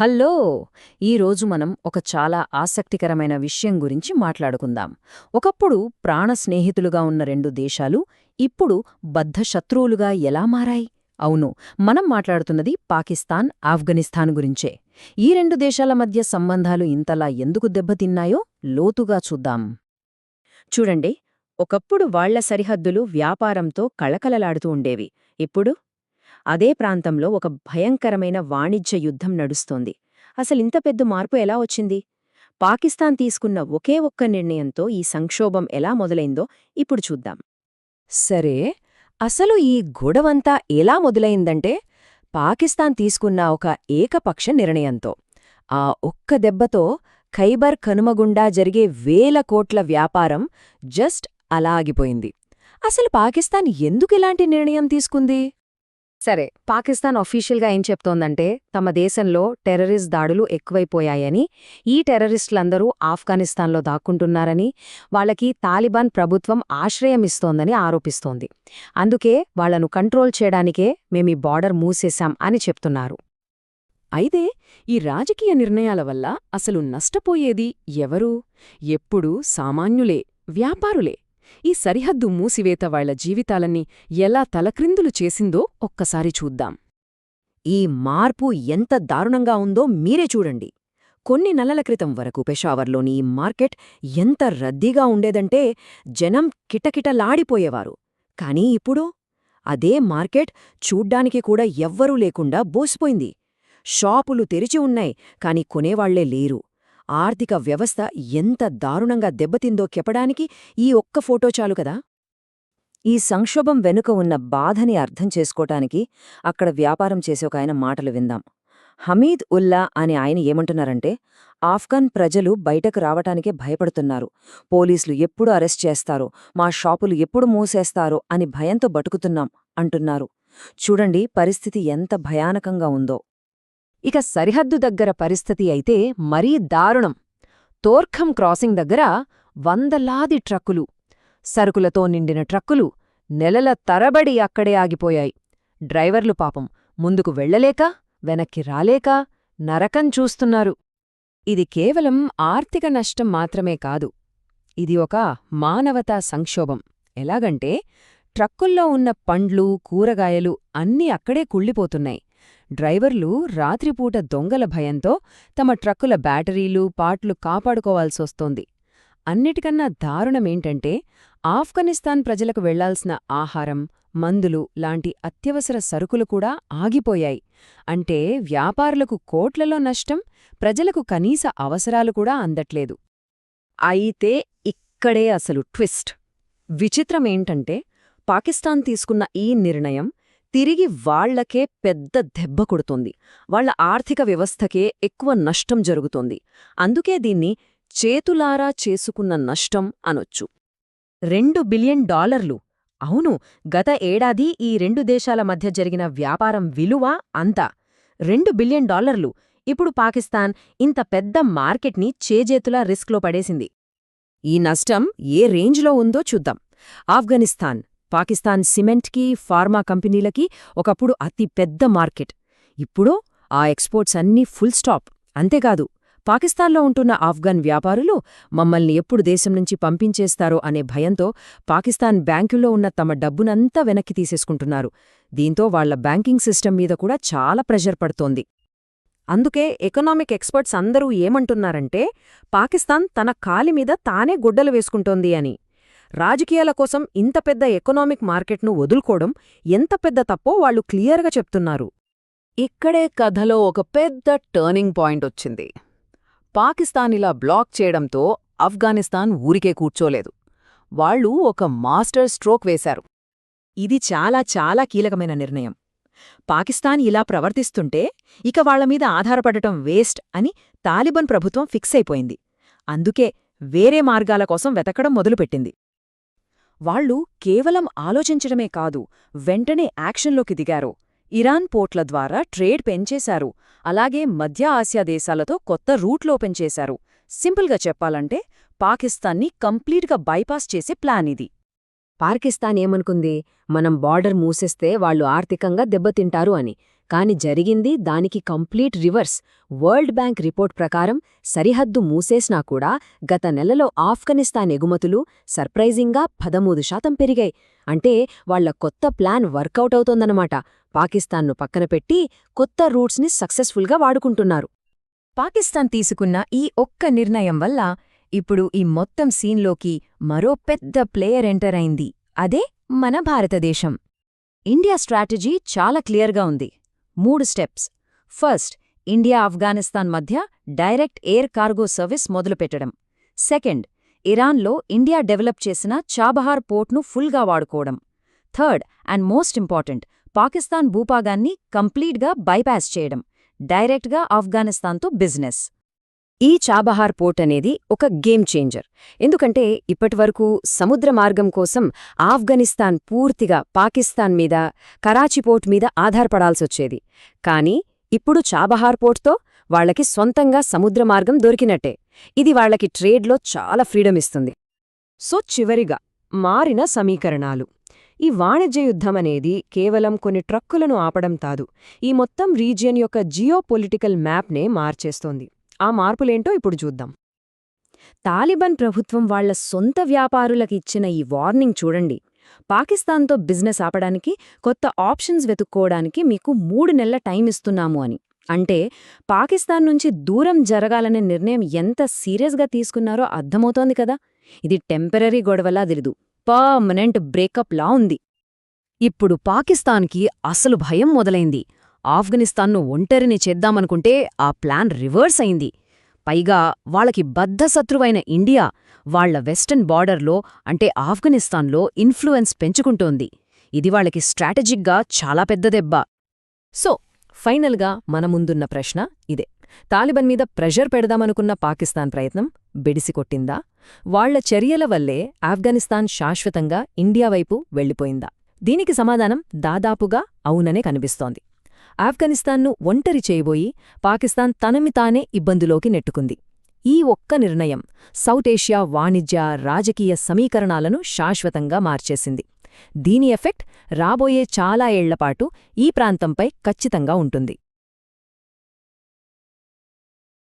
Hello! ఈరోజు మనం ఒక చాలా ఆసక్తికరమైన విషయం గురించి మాట్లాడుకుందాం. ఒకప్పుడు ప్రాణ స్నేహితులుగా ఉన్న రెండు దేశాలు ఇప్పుడు బద్ధ శత్రువులుగా ఎలా మారాయి? అవును మనం మాట్లాడుతున్నది పాకిస్తాన్ ఆఫ్ఘనిస్తాన్ గురించే. ఈ రెండు దేశాల మధ్య సంబంధాలు ఇంతలా ఎందుకు దెబ్బతిన్నాయో లోతుగా చూద్దాం. చూడండి ఒకప్పుడు వాళ్ళ సరిహద్దులు వ్యాపారంతో కళకళలాడుతూ ఉండేవి. ఇప్పుడు అదే ప్రాంతంలో ఒక భయంకరమైన వాణిజ్య యుద్ధం నడుస్తోంది. అసలింత పెద్ద మార్పు ఎలా వచ్చింది? పాకిస్తాన్ తీసుకున్న ఒకే ఒక్క నిర్ణయంతో ఈ సంక్షోభం ఎలా మొదలైందో ఇప్పుడు చూద్దాం. సరే అసలు ఈ గొడవంతా ఎలా మొదలైందంటే పాకిస్తాన్ తీసుకున్న ఒక ఏకపక్ష నిర్ణయంతో ఆ ఒక్క దెబ్బతో ఖైబర్ కనుమగుండా జరిగే వేల కోట్ల వ్యాపారం జస్ట్ అలా ఆగిపోయింది అసలు పాకిస్తాన్ ఎందుకిలాంటి నిర్ణయం తీసుకుంది? సరే పాకిస్తాన్ అఫీషియల్గా ఏం చెప్తోందంటే తమ దేశంలో టెర్రరిస్ట్ దాడులు ఎక్కువైపోయాయని ఈ టెర్రరిస్టులందరూ ఆఫ్ఘనిస్తాన్లో దాక్కుంటున్నారని వాళ్ళకి తాలిబాన్ ప్రభుత్వం ఆశ్రయమిస్తోందని ఆరోపిస్తోంది. అందుకే వాళ్ళను కంట్రోల్ చేయడానికే మేమీ బార్డర్ మూసేశాం అని చెప్తున్నారు. అయితే ఈ రాజకీయ నిర్ణయాల వల్ల అసలు నష్టపోయేది ఎవరు? ఎప్పుడూ సామాన్యులే వ్యాపారులే. ఈ సరిహద్దు మూసివేత వాళ్ళ జీవితాలన్నీ ఎలా తలక్రిందులు చేసిందో ఒక్కసారి చూద్దాం. ఈ మార్పు ఎంత దారుణంగా ఉందో మీరే చూడండి. కొన్ని నెలల క్రితం వరకు పెషావర్లోని ఈ మార్కెట్ ఎంత రద్దీగా ఉండేదంటే జనం కిటకిటలాడిపోయేవారు. కానీ ఇప్పుడు అదే మార్కెట్ చూడ్డానికి కూడా ఎవ్వరూ లేకుండా బోసిపోయింది. షాపులు తెరిచి ఉన్నాయి కాని కొనేవాళ్ళే లేరు. ఆర్థిక వ్యవస్థ ఎంత దారుణంగా దెబ్బతిందో చెప్పడానికి ఈ ఒక్క ఫోటో చాలు కదా? ఈ సంక్షోభం వెనుక ఉన్న బాధని అర్థం చేసుకోటానికి అక్కడ వ్యాపారం చేసే ఒక ఆయన మాటలు విందాం. హమీద్ ఉల్లా అని ఆయన ఏమంటున్నారంటే ఆఫ్ఘన్ ప్రజలు బయటకు రావటానికే భయపడుతున్నారు. పోలీసులు ఎప్పుడు అరెస్ట్ చేస్తారో మా షాపులు ఎప్పుడు మూసేస్తారో అని భయంతో బతుకుతున్నాం అంటున్నారు. చూడండి పరిస్థితి ఎంత భయానకంగా ఉందో. ఇక సరిహద్దు దగ్గర పరిస్థితి అయితే మరీ దారుణం. తోర్ఖం క్రాసింగ్ దగ్గర వందలాది ట్రక్కులు సరుకులతో నిండిన ట్రక్కులు నెలల తరబడి అక్కడే ఆగిపోయాయి. డ్రైవర్లు పాపం ముందుకు వెళ్ళలేక వెనక్కి రాలేక నరకం చూస్తున్నారు. ఇది కేవలం ఆర్థిక నష్టం మాత్రమే కాదు ఇది ఒక మానవతా సంక్షోభం. ఎలాగంటే ట్రక్కుల్లో ఉన్న పండ్లు కూరగాయలు అన్నీ అక్కడే కుళ్ళిపోతున్నాయి. డ్రైవర్లు రాత్రిపూట దొంగల భయంతో తమ ట్రక్కుల బ్యాటరీలు పాట్లు కాపాడుకోవాల్సొస్తోంది. అన్నిటికన్నా దారుణమేంటంటే ఆఫ్ఘనిస్తాన్ ప్రజలకు వెళ్ళాల్సిన ఆహారం మందులు లాంటి అత్యవసర సరుకులు కూడా ఆగిపోయాయి. అంటే వ్యాపారులకు కోట్లలో నష్టం ప్రజలకు కనీస అవసరాలు కూడా అందట్లేదు. అయితే ఇక్కడే అసలు ట్విస్ట్. విచిత్రమేంటంటే పాకిస్తాన్ తీసుకున్న ఈ నిర్ణయం తిరిగి వాళ్ళకే పెద్ద దెబ్బ కొడుతుంది. వాళ్ళ ఆర్థిక వ్యవస్థకే ఎక్కువ నష్టం జరుగుతోంది. అందుకే దీన్ని చేతులారా చేసుకున్న నష్టం అనొచ్చు. రెండు బిలియన్ డాలర్లు. అవును గత ఏడాది ఈ రెండు దేశాల మధ్య జరిగిన వ్యాపారం విలువ అంతా. రెండు బిలియన్ డాలర్లు. ఇప్పుడు పాకిస్తాన్ ఇంత పెద్ద మార్కెట్ని చేజేతులా రిస్క్లో పడేసింది. ఈ నష్టం ఏ రేంజ్లో ఉందో చూద్దాం. ఆఫ్ఘనిస్తాన్. పాకిస్తాన్ సిమెంట్కి ఫార్మా కంపెనీలకి ఒకప్పుడు అతి పెద్ద మార్కెట్. ఇప్పుడు ఆ ఎక్స్పోర్ట్స్ అన్నీ ఫుల్ స్టాప్. అంతేకాదు పాకిస్తాన్లో ఉంటున్న ఆఫ్ఘన్ వ్యాపారులు మమ్మల్ని ఎప్పుడు దేశం నుంచి పంపించేస్తారో అనే భయంతో పాకిస్తాన్ బ్యాంకుల్లో ఉన్న తమ డబ్బునంతా వెనక్కి తీసేసుకుంటున్నారు. దీంతో వాళ్ళ బ్యాంకింగ్ సిస్టమ్ మీద కూడా చాలా ప్రెషర్ పడుతోంది. అందుకే ఎకనామిక్ ఎక్స్పర్ట్స్ అందరూ ఏమంటున్నారంటే పాకిస్తాన్ తన కాలిమీద తానే గుడ్డలు వేసుకుంటోంది అని. రాజకీయాల కోసం ఇంత పెద్ద ఎకనామిక్ మార్కెట్ను వదులుకోవడం ఎంత పెద్ద తప్పో వాళ్ళు క్లియర్గా చెప్తున్నారు. ఇక్కడే కథలో ఒక పెద్ద టర్నింగ్ పాయింట్ వచ్చింది. పాకిస్తాన్ ఇలా బ్లాక్ చేయడంతో ఆఫ్ఘనిస్తాన్ ఊరికే కూర్చోలేదు. వాళ్ళు ఒక మాస్టర్ స్ట్రోక్ వేశారు. ఇది చాలా చాలా కీలకమైన నిర్ణయం. పాకిస్తాన్ ఇలా ప్రవర్తిస్తుంటే ఇక వాళ్ళమీద ఆధారపడటం వేస్ట్ అని తాలిబన్ ప్రభుత్వం ఫిక్స్ అయిపోయింది. అందుకే వేరే మార్గాల కోసం వెతకడం మొదలుపెట్టింది. వాళ్ళు కేవలం ఆలోచించడమే కాదు వెంటనే యాక్షన్లోకి దిగారు. ఇరాన్ పోర్ట్ల ద్వారా ట్రేడ్ పెంచేశారు. అలాగే మధ్య ఆసియా దేశాలతో కొత్త రూట్లో పెంచేశారు. సింపుల్గా చెప్పాలంటే పాకిస్తాన్ని కంప్లీట్గా బైపాస్ చేసే ప్లాన్ ఇది. పాకిస్తాన్ ఏమనుకుంది? మనం బార్డర్ మూసేస్తే వాళ్ళు ఆర్థికంగా దెబ్బతింటారు అని. కాని జరిగింది దానికి complete reverse. World bank report ప్రకారం సరిహద్దు మూసేసినా కూడా గత నెలలో ఆఫ్ఘనిస్తాన్ ఎగుమతులు సర్ప్రైజింగ్గా పదమూడు శాతం పెరిగాయి. అంటే వాళ్ళ కొత్త ప్లాన్ వర్కౌట్ అవుతోందన్నమాట. పాకిస్తాన్ను పక్కన పెట్టి కొత్త రూట్స్ని సక్సెస్ఫుల్గా వాడుకుంటున్నారు. పాకిస్తాన్ తీసుకున్న ఈ ఒక్క నిర్ణయం వల్ల ఇప్పుడు ఈ మొత్తం సీన్లోకి మరో పెద్ద ప్లేయర్ ఎంటర్ అయింది. అదే మన భారతదేశం. ఇండియా స్ట్రాటజీ చాలా క్లియర్గా ఉంది. మూడు స్టెప్స్. ఫస్ట్ ఇండియా ఆఫ్ఘనిస్తాన్ మధ్య డైరెక్ట్ ఎయిర్ కార్గో సర్వీస్ మొదలుపెట్టడం. సెకండ్ ఇరాన్లో ఇండియా డెవలప్ చేసిన చాబహార్ పోర్ట్ను ఫుల్గా వాడుకోవడం. Third and most important Pakistan భూపాగాన్ని కంప్లీట్గా బైపాస్ చేయడం. డైరెక్ట్గా ఆఫ్ఘనిస్తాన్తో బిజినెస్. ఈ చాబహార్ పోర్ట్ అనేది ఒక గేమ్ చేంజర్. ఎందుకంటే ఇప్పటివరకు సముద్ర మార్గం కోసం ఆఫ్ఘనిస్తాన్ పూర్తిగా పాకిస్తాన్ మీద కరాచీ పోర్ట్ మీద ఆధారపడాల్సొచ్చేది కానీ ఇప్పుడు చాబహార్ పోర్ట్తో వాళ్ళకి సొంతంగా సముద్ర మార్గం దొరికినట్టే. ఇది వాళ్ళకి ట్రేడ్లో చాలా ఫ్రీడమ్ ఇస్తుంది. సో చివరిగా మారిన సమీకరణాలు. ఈ వాణిజ్య యుద్ధమనేది కేవలం కొన్ని ట్రక్కులను ఆపడం కాదు ఈ మొత్తం రీజియన్ యొక్క జియోపొలిటికల్ మ్యాప్నే మార్చేస్తోంది. ఆ మార్పులేంటో ఇప్పుడు చూద్దాం. తాలిబాన్ ప్రభుత్వం వాళ్ళ సొంత వ్యాపారులకిచ్చిన ఈ వార్నింగ్ చూడండి. పాకిస్తాన్తో బిజినెస్ ఆపడానికి కొత్త ఆప్షన్స్ వెతుక్కోవడానికి మీకు మూడు నెలల టైం ఇస్తున్నాము అని. అంటే పాకిస్తాన్ నుంచి దూరం జరగాలనే నిర్ణయం ఎంత సీరియస్గా తీసుకున్నారో అర్థమవుతోంది కదా. ఇది టెంపరరీ గొడవలా దిరిదు పర్మనెంట్ బ్రేకప్లా ఉంది. ఇప్పుడు పాకిస్తాన్కి అసలు భయం మొదలైంది. ఆఫ్ఘనిస్తాన్ను ఒంటరిని చేద్దామనుకుంటే ఆ ప్లాన్ రివర్స్ అయింది. పైగా వాళ్ళకి బద్ధశత్రువైన ఇండియా వాళ్ళ వెస్టర్న్ బార్డర్లో అంటే ఆఫ్ఘనిస్తాన్లో ఇన్ఫ్లుయెన్స్ పెంచుకుంటోంది. ఇది వాళ్ళకి స్ట్రాటజిక్గా చాలా పెద్ద దెబ్బ. సో ఫైనల్గా మన ముందున్న ప్రశ్న ఇదే. తాలిబన్ మీద ప్రెషర్ పెడదామనుకున్న పాకిస్తాన్ ప్రయత్నం బెడిసికొట్టిందా? వాళ్ళ చర్యల వల్లే ఆఫ్ఘనిస్తాన్ శాశ్వతంగా ఇండియా వైపు వెళ్ళిపోయిందా? దీనికి సమాధానం దాదాపుగా అవుననే కనిపిస్తోంది. ఆఫ్ఘనిస్తాన్ను ఒంటరి చేయబోయి పాకిస్తాన్ తనమి తానే ఇబ్బందులోకి నెట్టుకుంది. ఈ ఒక్క నిర్ణయం సౌత్ ఏషియా వాణిజ్య రాజకీయ సమీకరణాలను శాశ్వతంగా మార్చేసింది. దీని ఎఫెక్ట్ రాబోయే చాలా ఏళ్ళపాటు ఈ ప్రాంతంపై ఖచ్చితంగా ఉంటుంది.